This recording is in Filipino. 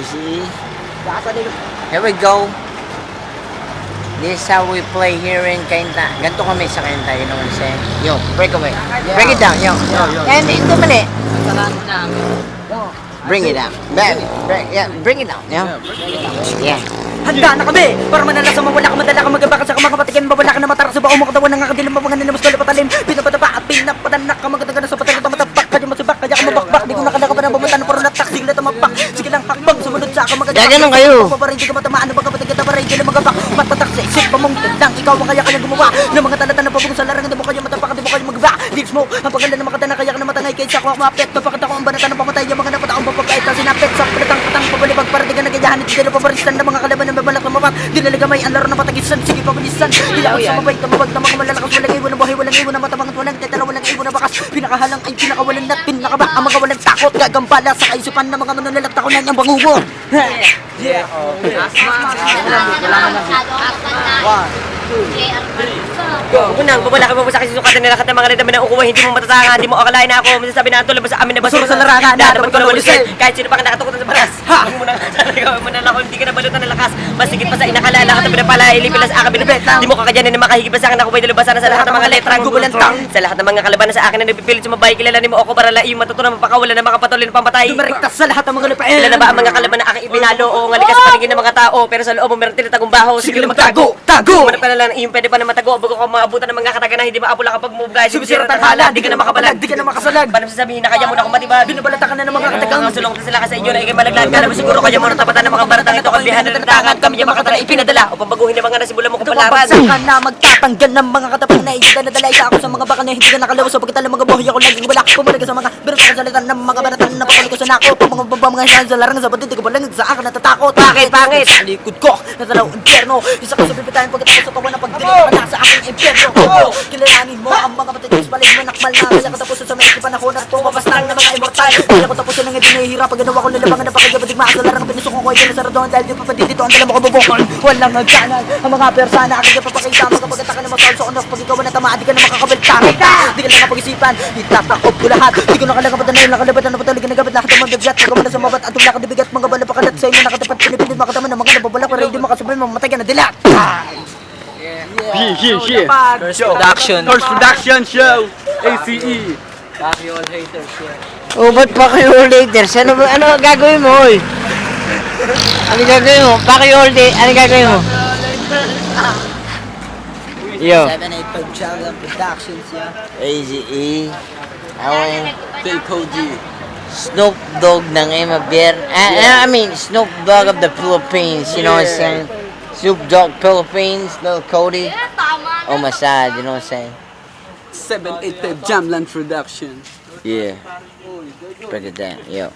Easy. Here we go. This is how we play here in Kainta. Ganito kami sa Kainta, you know what I'm saying? Yo, break away. Break it down, yo. yo. And ito mali. Bring it down. Bring, yeah, bring it down, yo. Yeah. Handa na kami para manala sa mawala ka madala ka magabaka sa mga patigan mawala ka na matara sa baong mga katawan ng akadilang mabangan na mas patalim pinapadaba at pinapadanak ka magadagan sa kaya ka mabakbak di ko nakalaka pa na bumuntan puro natak sigla tamapak sige lang hakbang sumunod sa ako magagawa Gaganon kayo. paparin di ka matamaan. Na pagkapatig ka tabaray di na magabak matatak sa isip pamong lang ikaw ang kaya kanyang gumawa. Ng mga talatan na pabong sa larangan di mo kayo matapak di mo kayo magba. Di smoke ang paganda na makatana kaya ka na matangay kaysa ako mapet napakita ko ang banatan ng pamatay yung mga napataong papagkait na sinapet sa palatang katang pabalibag para di ka nagayahan at di na paparistan ng mga kalaban ng babalak na mapak di na lagamay ang laro na patagisan sige pabilisan hila ko sa mabay tamabag na mga malalakas walang iwan na buhay walang iwan na matabang at walang tetara walang iwan na bakas pinakahalang ay pinakawalan at pinakaba ang mga walang takot gagambala sa kaisipan ng mga mananalat ako na niyang bangungo Unang, babalaki mo sa kasi sukatan nila kata mga nadaman na ukuha, hindi mo matatanga, hindi mo akalain na ako, masasabi na tulad ba sa amin na basura sa larangan, na naman ko na walusin. walusin. Kahit sino pa ka nakatukotan sa baras. Ha! Huwag mo na talaga, mo na lang, hindi ka na balutan ng lakas. Masigit pa sa inakalala, katabi na pala, ilipilas akin binibet lang. Hindi mo kakadyanin na makahigit pa sa akin, ako ba'y dalubasa na sa lahat ng mga letrang gugulantang. Sa lahat ng mga kalaban na sa akin na napipilit sumabay, kilalanin mo ako para laing matutunan mapakawalan na makapatuloy ng pamatay. dumariktas sa lahat ng mga lupain Ilan na ba ang mga kalaban na aking ibinalo o ngalikas sa paligid ng mga tao pero sa loob mo meron tinatagong baho Sige magtago, tago! Mana pala lang iyong pwede pa na matago bago ka maabutan ng mga kataganan hindi maapula kapag mubugay Sumisira tanghala, di ka na makabalag, di ka na makasalag Paano sasabihin na kaya mo na akong matibag? Binabalata ka na ng mga katagang Mga sulong sila kasi inyo na ikay malaglag ka naman siguro kaya mo na tapatan ng mga baratang ito kalbihan na natangan kami yung makatala ipinadala. Upang baguhin ng mga nasimulan mo kung palaran Kapagsakan na magtatanggal ng mga katapang na igda na dalay ka ako sa mga baka na hindi ka nakalawas. Sa pagkatala mga buhay ako laging wala Pumalik ka sa mga birot sa salitan ng mga baratan na papalik ko sa nako. Pag mga baba mga hiyan sa larang sa batid. Ko palang sa akin natatakot? Bakit, pangit? Sa likod ko natalaw impyerno Isa ko sa pipitahin pagkatapos sa kawan na pagdilim na sa aking impyerno Kilalanin mo ang mga matitis palig mo. Nakmal na Kaya katapos sa may panahon at tumabas na ng mga immortal. Kaya ko tapos na hindi nahihirap. Pag ginawa ko lalabangan na pakagabadig sa larang pinusok ko. Ay na sa radon dahil di pa pa dito ang dala mo kabubukol Walang agkanan ang mga persana aking kapapakita mga pagkataka na masaul sa kunak pag ikaw na tamaan di ka na makakabaltang Di ka na kapag-isipan itatakop ko lahat. Di ko nakalagabat na yun nakalabat na napatuloy nagabat lahat ng mga biblat Magawa na sa mabat. At tumla ka dibigat mga bala pakalat sa inyo nakatapat pinipinit makataman ng mga nababalak pero hindi makasabay mamatay ka na. Dilat Yeah, yeah, yeah. First Production. First production show. ACE. Oh, ba't pa kayo later? Ano, ba- ano gagawin mo, oy? Ano gagawin mo? Pa kayo all day, ano gagawin mo? Yo. 785 Jaglam Productions yeah E. Away. Tay Koji. Snoop Dogg ng Emma Bear. I, I mean, Snoop Dogg of the Philippines, you know what I'm saying? Snoop Dogg Philippines, Lil Cody. on my side, you know what I'm saying? 785 Jamland Production. Yeah. Break it down, yo.